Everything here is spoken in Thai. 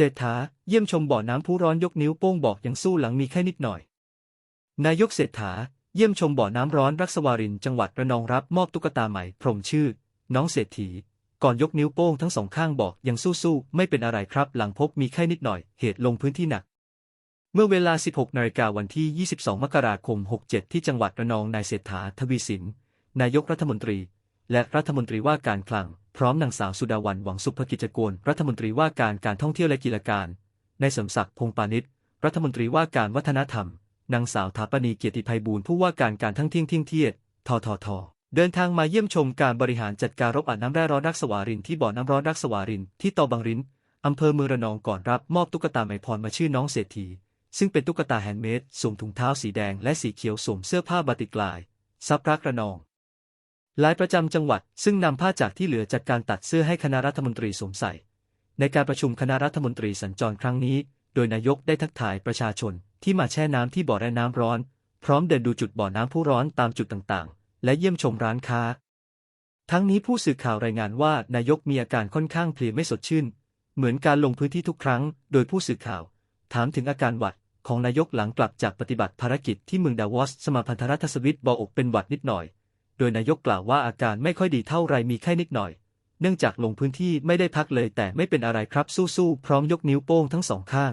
ศรษฐาเยี่ยมชมบ่อน้ำพุร้อนยกนิ้วโป้งบอกยังสู้หลังมีแค่นิดหน่อย นายกเศรษฐาเยี่ยมชมบ่อน้ำร้อนรักสวารินจังหวัดระนองรับมอบตุ๊กตาใหม่พรหมชื่อ น้องเศรษฐี ก่อนยกนิ้วโป้งทั้งสองข้างบอกยังสู้ๆไม่เป็นอะไรครับ หลังพบมีแค่นิดหน่อย เหตุลงพื้นที่หนัก เมื่อเวลา 16นาฬิกาวันที่ 22 มกราคม 67 ที่จังหวัดระนองนายเศรษฐาทวีสิน นายกรัฐมนตรี และรัฐมนตรีว่าการคลัง ร้อมนางสาวสุดาวันหวังสุภกิจกูลรัฐมนตรีว่าการการท่องเที่ยวและกีฬาการ นายเสริมศักดิ์พงปานิชรัฐมนตรีว่าการวัฒนธรรม นางสาวถาปณีเกียรติภัยบูลย์ผู้ว่าการการทั้งเที่ยงเที่ยงเทียดททท เดินทางมาเยี่ยมชมการบริหารจัดการรบอัดน้ำแร่ร้อนรักสวารินที่บ่อน้ำร้อนรักสวารินที่ตอบังรินอำเภอเมืองระนองก่อนรับมอบตุ๊กตาไมพรมาชื่อน้องเศรษฐี ซึ่งเป็นตุ๊กตาแฮนด์เมดสวมถุงเท้าสีแดงและสีเขียวสวมเสื้อผ้าบาติกลายซับรักระนอง ลายประจำจังหวัด ซึ่งนำผ้าจากที่เหลือจากการตัดเสื้อให้คณะรัฐมนตรีสวมใส่ ในการประชุมคณะรัฐมนตรีสัญจรครั้งนี้ โดยนายกได้ทักทายประชาชนที่มาแช่น้ำที่บ่อแร่น้ำร้อน พร้อมเดินดูจุดบ่อน้ำผู้ร้อนตามจุดต่างๆ และเยี่ยมชมร้านค้า ทั้งนี้ผู้สื่อข่าวรายงานว่านายกมีอาการค่อนข้างเพลียไม่สดชื่น เหมือนการลงพื้นที่ทุกครั้ง โดยผู้สื่อข่าว ถามถึงอาการหวัดของนายกหลังกลับจากปฏิบัติภารกิจที่เมืองดาวอสสมาพันธรัฐสวิตบอกอกเป็นหวัดนิดหน่อย โดยนายกกล่าวว่าอาการไม่ค่อยดีเท่าไรมีแค่นิดหน่อย เนื่องจากลงพื้นที่ไม่ได้พักเลยแต่ไม่เป็นอะไรครับสู้ๆพร้อมยกนิ้วโป้งทั้งสองข้าง